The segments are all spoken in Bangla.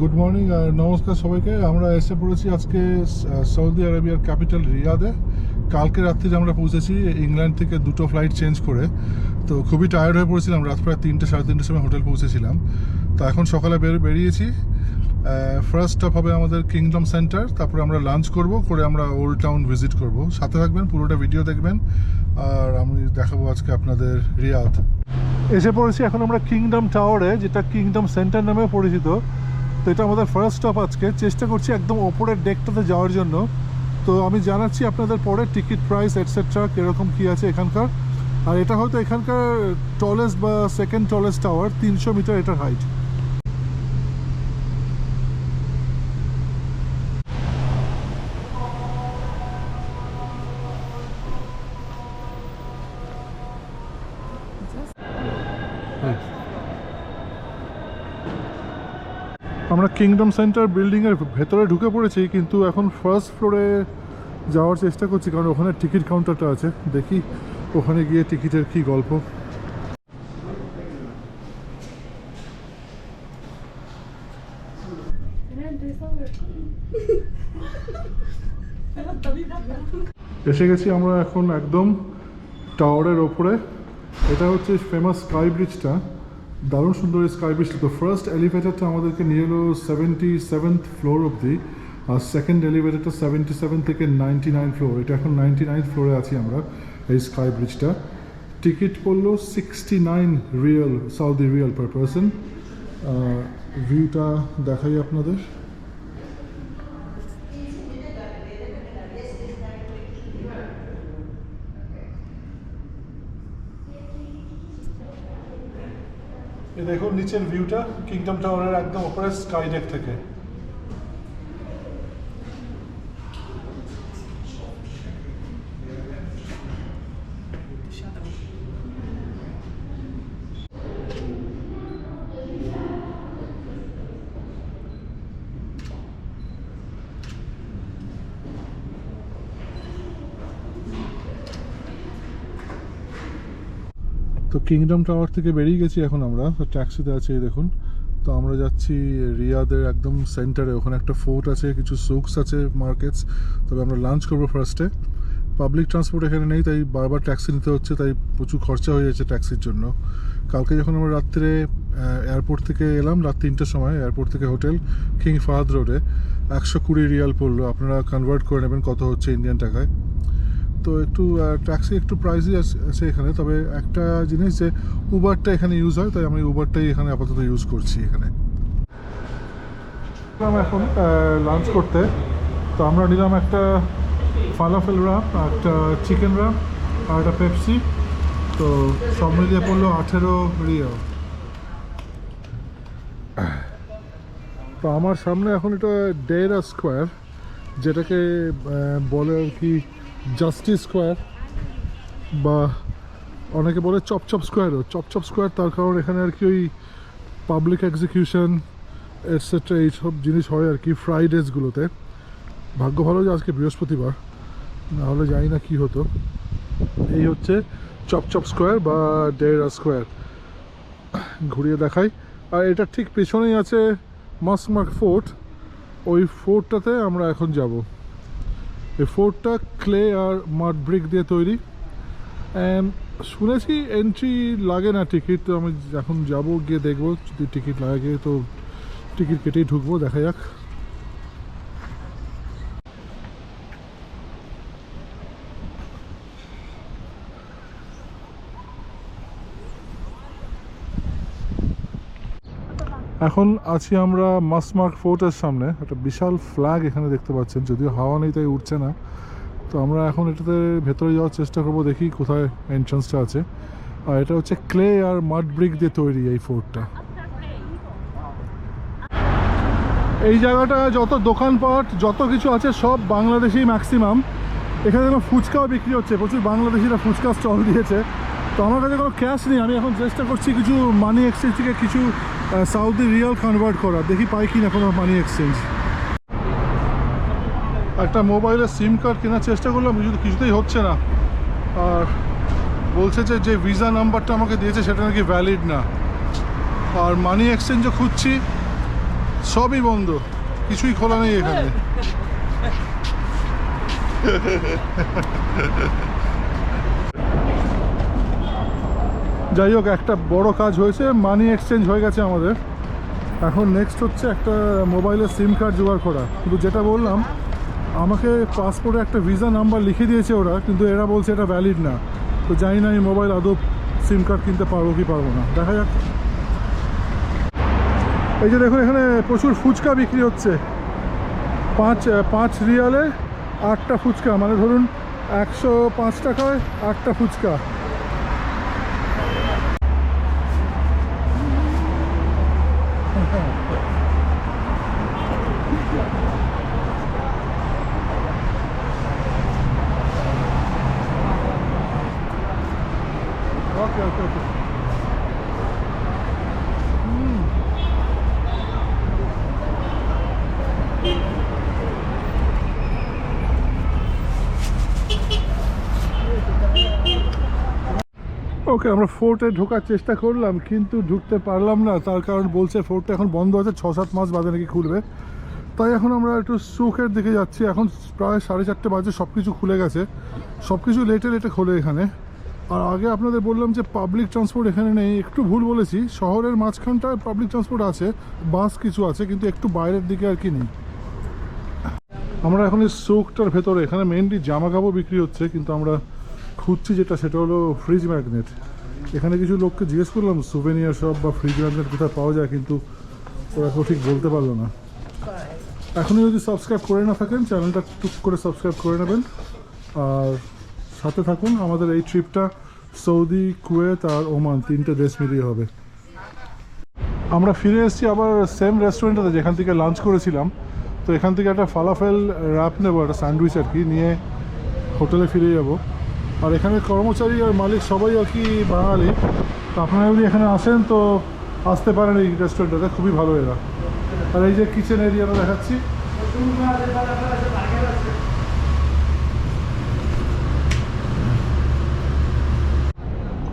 গুড মর্নিং আর নমস্কার সবাইকে। আমরা এসে পড়েছি আজকে সৌদি আরবিয়ার ক্যাপিটাল রিয়াদে কালকে রাত্রিরে আমরা পৌঁছেছি ইংল্যান্ড থেকে দুটো ফ্লাইট চেঞ্জ করে। তো খুবই টায়ার্ড হয়ে পড়েছিলাম। রাত প্রায় তিনটে, সাড়ে তিনটের সময় হোটেল পৌঁছেছিলাম। তো এখন সকালে বের, বেরিয়েছি। ফার্স্ট স্টপ হবে আমাদের কিংডম সেন্টার তারপরে আমরা লাঞ্চ করব, করে আমরা ওল্ড টাউন ভিজিট করব। সাথে থাকবেন, পুরোটা ভিডিও দেখবেন। আর আমি দেখাবো আজকে আপনাদের রিয়াদ এসে পড়েছি এখন আমরা কিংডম টাওয়ারে যেটা কিংডম সেন্টার নামে পরিচিত। তো এটা আমাদের ফার্স্ট স্টপ আজকে। চেষ্টা করছি একদম ওপরের ডেকটাতে যাওয়ার জন্য। তো আমি জানাচ্ছি আপনাদের পরে টিকিট প্রাইস এটসেট্রা কীরকম কী আছে এখানকার। আর এটা হয়তো এখানকার টলেস্ট বা সেকেন্ড টলেস্ট টাওয়ার তিনশো মিটার এটার হাইট আমরা কিংডম সেন্টার বিল্ডিংয়ের ভেতরে ঢুকে পড়েছি, কিন্তু এখন ফার্স্ট ফ্লোরে যাওয়ার চেষ্টা করছি, কারণ ওখানে টিকিট কাউন্টারটা আছে। দেখি ওখানে গিয়ে টিকিটের কি গল্প। এসে গেছি আমরা এখন একদম টাওয়ারের ওপরে। এটা হচ্ছে ফেমাস স্কাই ব্রিজটা দারুণ সুন্দর স্কাই ব্রিজটা তো ফার্স্ট এলিভেটারটা আমাদেরকে নিয়ে এলো সেভেন্টি সেভেন্থ ফ্লোর অবধি, আর সেকেন্ড এলিভেটারটা সেভেন্টি সেভেন থেকে নাইনটি নাইন ফ্লোর এটা এখন নাইনটি নাইন ফ্লোরে আছি আমরা এই স্কাই ব্রিজটা টিকিট পড়ল sixty nine riyal Saudi riyal per person ভিউটা দেখাই আপনাদের। এই দেখুন নিচের ভিউটা কিংডম টাওয়ারের একদম উপরে স্কাই ডেক থেকে। তো কিংডম টাওয়ার থেকে বেরিয়ে গেছি এখন আমরা। ট্যাক্সিতে আছি দেখুন। তো আমরা যাচ্ছি রিয়াদের একদম সেন্টারে ওখানে একটা ফোর্ট আছে, কিছু সুকস আছে মার্কেটস তবে আমরা লাঞ্চ করব ফার্স্টে পাবলিক ট্রান্সপোর্ট এখানে নেই, তাই বারবার ট্যাক্সি নিতে হচ্ছে, তাই প্রচুর খরচা হয়ে যাচ্ছে ট্যাক্সির জন্য। কালকে যখন আমরা রাত্রে এয়ারপোর্ট থেকে এলাম, রাত তিনটের সময় এয়ারপোর্ট থেকে হোটেল কিং ফাহাদ রোডে একশো কুড়ি রিয়াল পড়ল। আপনারা কনভার্ট করে নেবেন কত হচ্ছে ইন্ডিয়ান টাকায়। তো একটু ট্যাক্সি একটু প্রাইসই আছে এখানে। তবে একটা জিনিস যে উবারটা এখানে ইউজ হয়, তাই আমি উবারটাই এখানে আপাতত ইউজ করছি এখানে। এখন লাঞ্চ করতে। তো আমরা নিলাম একটা ফালাফেল রাম একটা চিকেন রাম আর একটা পেপসি তো সব মিলিয়ে পড়ল আঠেরো রিয়াল। তো আমার সামনে এখন এটা ডেরা স্কোয়ার যেটাকে বলে আর কি জাস্টিস স্কোয়ার বা অনেকে বলে চপচপ স্কোয়ারও চপচপ স্কোয়ার তার কারণ এখানে আর কি ওই পাবলিক এক্সিকিউশন এটসেট্রা এইসব জিনিস হয় আর কি ফ্রাইডেজগুলোতে ভাগ্য ভালো যে আজকে বৃহস্পতিবার নাহলে জানি না কি হতো। এই হচ্ছে চপচপ স্কোয়ার বা ডেরা স্কোয়ার ঘুরিয়ে দেখাই। আর এটা ঠিক পেছনেই আছে মাসমার্ক ফোর্ট ওই ফোর্টটাতে আমরা এখন যাব। এই ফোর্টটা ক্লে আর মাড ব্রিক দিয়ে তৈরি। অ্যান্ড শুনেছি এন্ট্রি লাগে না টিকিট তো আমি এখন যাব, গিয়ে দেখব। যদি টিকিট লাগে তো টিকিট কেটেই ঢুকবো, দেখা যাক। এখন আছি আমরা মাসমার্ক ফোর্টের সামনে। একটা বিশাল ফ্ল্যাগ এখানে দেখতে পাচ্ছেন, যদিও হাওয়া নেই তাই উঠছে না। তো আমরা এখন এটাতে ভেতরে যাওয়ার চেষ্টা করব, দেখি কোথায় এন্ট্রান্সটা আছে। আর এটা হচ্ছে ক্লে আর মাড ব্রিক দিয়ে তৈরি এই ফোর্টটা এই জায়গাটা যত দোকানপাট, যত কিছু আছে, সব বাংলাদেশি ম্যাক্সিমাম এখানে যেন ফুচকাও বিক্রি হচ্ছে, প্রচুর বাংলাদেশিরা ফুচকা স্টল দিয়েছে। তো আমার কাছে কোনো ক্যাশ নেই, আমি এখন চেষ্টা করছি কিছু মানি এক্সচেঞ্জ থেকে কিছু সাউদি রিয়াল কনভার্ট করা। দেখি পাই কি না কোনো মানি এক্সচেঞ্জ একটা মোবাইলের সিম কার্ড কেনার চেষ্টা করলাম কিছু কিছুতেই হচ্ছে না। আর বলছে যে যে ভিসা নাম্বারটা আমাকে দিয়েছে, সেটা নাকি ভ্যালিড না। আর মানি এক্সচেঞ্জও খুঁজছি, সবই বন্ধ। কিছুই খোলা নেই এখানে। যাই হোক, একটা বড় কাজ হয়েছে মানি এক্সচেঞ্জ হয়ে গেছে আমাদের। এখন নেক্সট হচ্ছে একটা মোবাইলের সিম কার্ড জোগাড় করা। কিন্তু যেটা বললাম, আমাকে পাসপোর্টে একটা ভিসা নাম্বার লিখে দিয়েছে ওরা, কিন্তু এরা বলছে এটা ভ্যালিড না। তো জানি না আমি মোবাইল আদৌ সিম কার্ড কিনতে পারব কি পারব না। দেখা যাক। এই যে দেখুন, এখানে প্রচুর ফুচকা বিক্রি হচ্ছে। পাঁচ পাঁচ রিয়ালে আটটা ফুচকা। মানে ধরুন, একশো পাঁচ টাকায় আটটা ফুচকা। ওকে ওকে ওকে আমরা ফোর্টে ঢোকার চেষ্টা করলাম, কিন্তু ঢুকতে পারলাম না। তার কারণ বলছে ফোর্টটা এখন বন্ধ আছে ছ সাত মাস বাদে নাকি খুলবে। তাই এখন আমরা একটু সুখের দিকে যাচ্ছি। এখন প্রায় সাড়ে চারটে বাজে সব কিছু খুলে গেছে। সব কিছু লেটে লেটে খোলে এখানে। আর আগে আপনাদের বললাম যে পাবলিক ট্রান্সপোর্ট এখানে নেই, একটু ভুল বলেছি। শহরের মাঝখানটায় পাবলিক ট্রান্সপোর্ট আছে বাস কিছু আছে, কিন্তু একটু বাইরের দিকে আর কি নেই। আমরা এখন এই সুকটার ভেতরে, এখানে মেনলি জামা কাপড় বিক্রি হচ্ছে, কিন্তু আমরা খুঁজছি যেটা, সেটা হলো ফ্রিজ ম্যাগনেট এখানে কিছু লোককে জিজ্ঞেস করলাম সুভেনিয়ার শপ বা ফ্রিজ ম্যাগনেট কোথায় পাওয়া যায়, কিন্তু ওরা কেউ ঠিক বলতে পারল না। এখনই যদি সাবস্ক্রাইব করে না থাকেন চ্যানেলটা টুক করে সাবস্ক্রাইব করে নেবেন। আর সাথে থাকুন, আমাদের এই ট্রিপটা সৌদি, কুয়েত আর ওমান, তিনটে দেশ মিলিয়ে হবে। আমরা ফিরে এসেছি আবার সেম রেস্টুরেন্টে যেখান থেকে লাঞ্চ করেছিলাম। তো এখান থেকে একটা ফালাফেল র্যাপ নেব, একটা স্যান্ডউইচ আর কি, নিয়ে হোটেলে ফিরে যাব। আর এখানে কর্মচারী আর মালিক সবাই আর কি বাঙালি। তো আপনারা যদি এখানে আসেন, তো আসতে পারেন এই রেস্টুরেন্টটাতে খুবই ভালো এরা। আর এই যে কিচেন এরিয়াটা দেখাচ্ছি।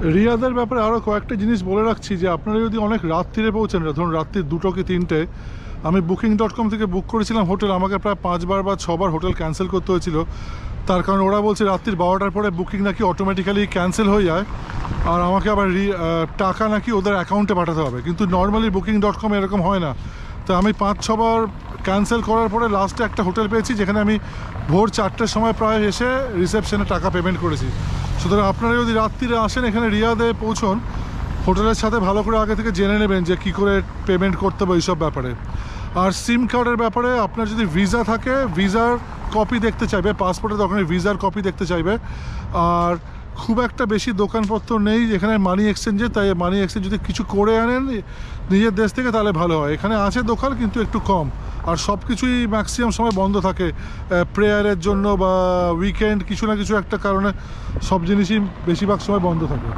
রিয়াদের ব্যাপারে আরও কয়েকটা জিনিস বলে রাখছি যে আপনারা যদি অনেক রাত্রিরে পৌঁছেন, ধরুন রাত্রি দুটো কি তিনটে, আমি বুকিং ডট কম থেকে বুক করেছিলাম হোটেল, আমাকে প্রায় পাঁচবার বা ছবার হোটেল ক্যান্সেল করতে হয়েছিল। তার কারণ ওরা বলছে রাত্রির বারোটার পরে বুকিং নাকি অটোমেটিক্যালি ক্যান্সেল হয়ে যায়, আর আমাকে আবার টাকা নাকি ওদের অ্যাকাউন্টে পাঠাতে হবে। কিন্তু নর্মালি বুকিং ডট কম এরকম হয় না। তো আমি পাঁচ, ছবার ক্যান্সেল করার পরে লাস্টে একটা হোটেল পেয়েছি, যেখানে আমি ভোর চারটের সময় প্রায় এসে রিসেপশনে টাকা পেমেন্ট করেছি। সুতরাং আপনারা যদি রাত্রিরে আসেন এখানে রিয়াদে পৌঁছন, হোটেলের সাথে ভালো করে আগে থেকে জেনে নেবেন যে কী করে পেমেন্ট করতে হবে এইসব ব্যাপারে। আর সিম কার্ডের ব্যাপারে আপনার যদি ভিসা থাকে ভিসার কপি দেখতে চাইবে পাসপোর্টে তখন ভিসার কপি দেখতে চাইবে। আর খুব একটা বেশি দোকানপত্র নেই যেখানে মানি এক্সচেঞ্জে তাই মানি এক্সচেঞ্জ যদি কিছু করে আনেন নিজের দেশ থেকে তাহলে ভালো হয়। এখানে আছে দোকান কিন্তু একটু কম। আর সব কিছুই ম্যাক্সিমাম সময় বন্ধ থাকে। প্রেয়ারের জন্য বা উইকেন্ড কিছু না কিছু একটা কারণে সব জিনিসই বেশিরভাগ সময় বন্ধ থাকে।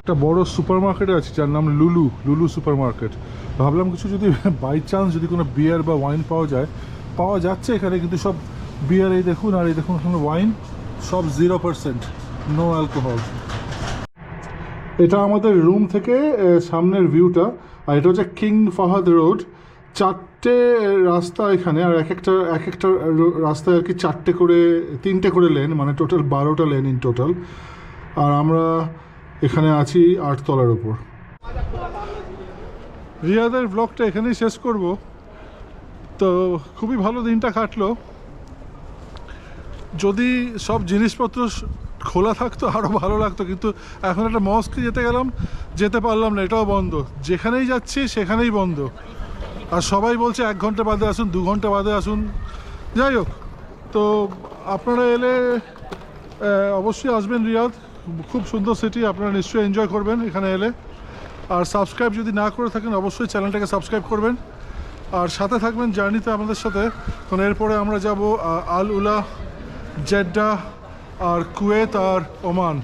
একটা বড় সুপার মার্কেটে আছে, যার নাম লুলু লুলু সুপার মার্কেট ভাবলাম কিছু যদি বাই চান্স যদি কোনো বিয়ার বা ওয়াইন পাওয়া যায়, পাওয়া যাচ্ছে এখানে, কিন্তু সব বিয়ার এই দেখুন আর এই দেখুন ওয়াইন সব জিরো পার্সেন্ট নো অ্যালকোহল এটা আমাদের রুম থেকে সামনের ভিউটা আর এটা হচ্ছে কিং ফাহাদ রোড চারটে রাস্তা এখানে, আর এক একটা এক একটা রাস্তায় আর কি চারটে করে, তিনটে করে লেন মানে টোটাল বারোটা লেন ইন টোটাল আর আমরা এখানে আছি আটতলার ওপর। রিয়াদের ব্লগটা এখানেই শেষ করব। তো খুবই ভালো দিনটা কাটলো। যদি সব জিনিসপত্র খোলা থাকতো আরও ভালো লাগতো। কিন্তু এখন একটা মস্কে যেতে গেলাম, যেতে পারলাম না, এটাও বন্ধ। যেখানেই যাচ্ছি, সেখানেই বন্ধ। আর সবাই বলছে, এক ঘণ্টা বাদে আসুন, দু ঘণ্টা বাদে আসুন। যাই হোক, তো আপনারা এলে অবশ্যই আসবেন রিয়াদ। খুব সুন্দর সিটি আপনারা নিশ্চয়ই এনজয় করবেন এখানে এলে। আর সাবস্ক্রাইব যদি না করে থাকেন, অবশ্যই চ্যানেলটাকে সাবস্ক্রাইব করবেন। আর সাথে থাকবেন জার্নিতে আমাদের সাথে। কারণ এরপরে আমরা যাব আল উলা জেড্ডা আর কুয়েত আর ওমান